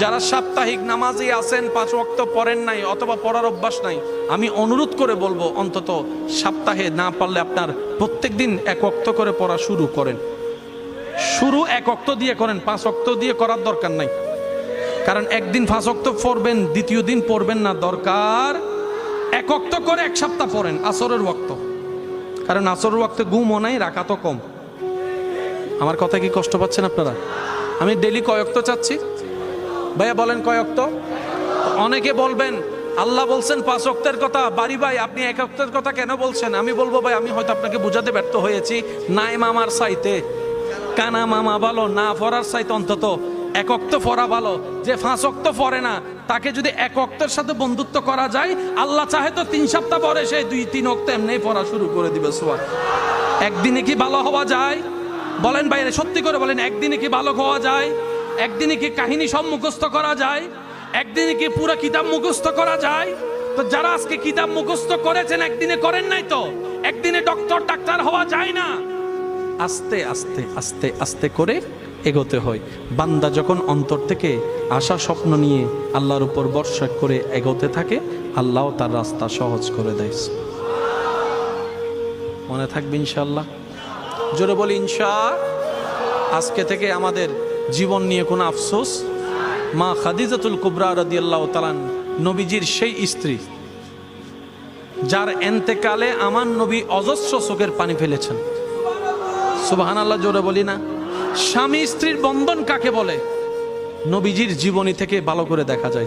যারা সাপ্তাহিক নামাজই আছেন, পাঁচ ওয়াক্ত পড়েন নাই অথবা পড়ার অভ্যাস নাই, আমি অনুরোধ করে বলব অন্তত সপ্তাহে না পারলে আপনার প্রত্যেক দিন এক ওয়াক্ত করে পড়া শুরু করেন। শুরু এক অক্ত দিয়ে করেন, পাঁচ অক্ত দিয়ে করার দরকার নাই। কারণ একদিন পাঁচ অক্ত পড়বেন, দ্বিতীয় দিন পড়বেন না, দরকার এক অক্ত করে এক সপ্তাহ পড়েন, আসরের ওয়াক্ত। কারণ আসরের ওয়াক্তে ঘুমও নাই রাখা তো কম। আমার কথা কি কষ্ট পাচ্ছেন আপনারা? আমি ডেলি কয়ক্ত চাচ্ছি? ভাইয়া বলেন কয়ক্ত অনেকে বলবেন, আল্লাহ বলছেন পাঁচ অক্তের কথা। বাড়ি ভাই, আপনি এক অক্তের কথা কেন বলছেন? আমি বলব ভাই, আমি হয়তো আপনাকে বুঝাতে ব্যর্থ হয়েছি। নাই মামার সাইতে কানা মামা ভালো, না ফরার সাইতে অন্তত। এক অক্ত ফরা ভালো। যে পাঁচ অক্ত ফরে না, তাকে যদি এক অক্তের সাথে বন্ধুত্ব করা যায়, আল্লাহ চাহে তো তিন সপ্তাহ পরে সে দুই, তিন অক্ত এমনি পড়া শুরু করে দিবে সোয়া একদিনে কি ভালো হওয়া যায়? বলেন বাইরে সত্যি করে বলেন, একদিনে কি ভালো হওয়া যায়? একদিনে কি কাহিনী সব মুখস্থ করা যায়? একদিনে কি পুরো কিতাব মুখস্থ করা যায়? তো যারা আজকে কিতাব মুখস্থ করেছেন, একদিনে করেন নাই তো? একদিনে ডক্টর, ডাক্তার হওয়া যায় না? আস্তে আস্তে আস্তে আস্তে করে এগোতে হয়। বান্দা যখন অন্তর থেকে আশা, স্বপ্ন নিয়ে আল্লাহর উপর বর্ষা করে এগোতে থাকে আল্লাহ তার রাস্তা সহজ করে দেয়। মনে থাকবে ইনশাল্লাহ জোরে বলি ইনশা আজকে থেকে আমাদের জীবন নিয়ে কোনো আফসোস? মা খাদিজাতুল কুবরা রাদিয়াল্লাহ তালান নবীজির সেই স্ত্রী, যার এন্তেকালে আমার নবী অজস্র চোখের পানি ফেলেছেন। সুবাহান আল্লাহ জোরে বলি না। স্বামী স্ত্রীর বন্ধন কাকে বলে? নবীজির জীবনী থেকে ভালো করে দেখা যায়।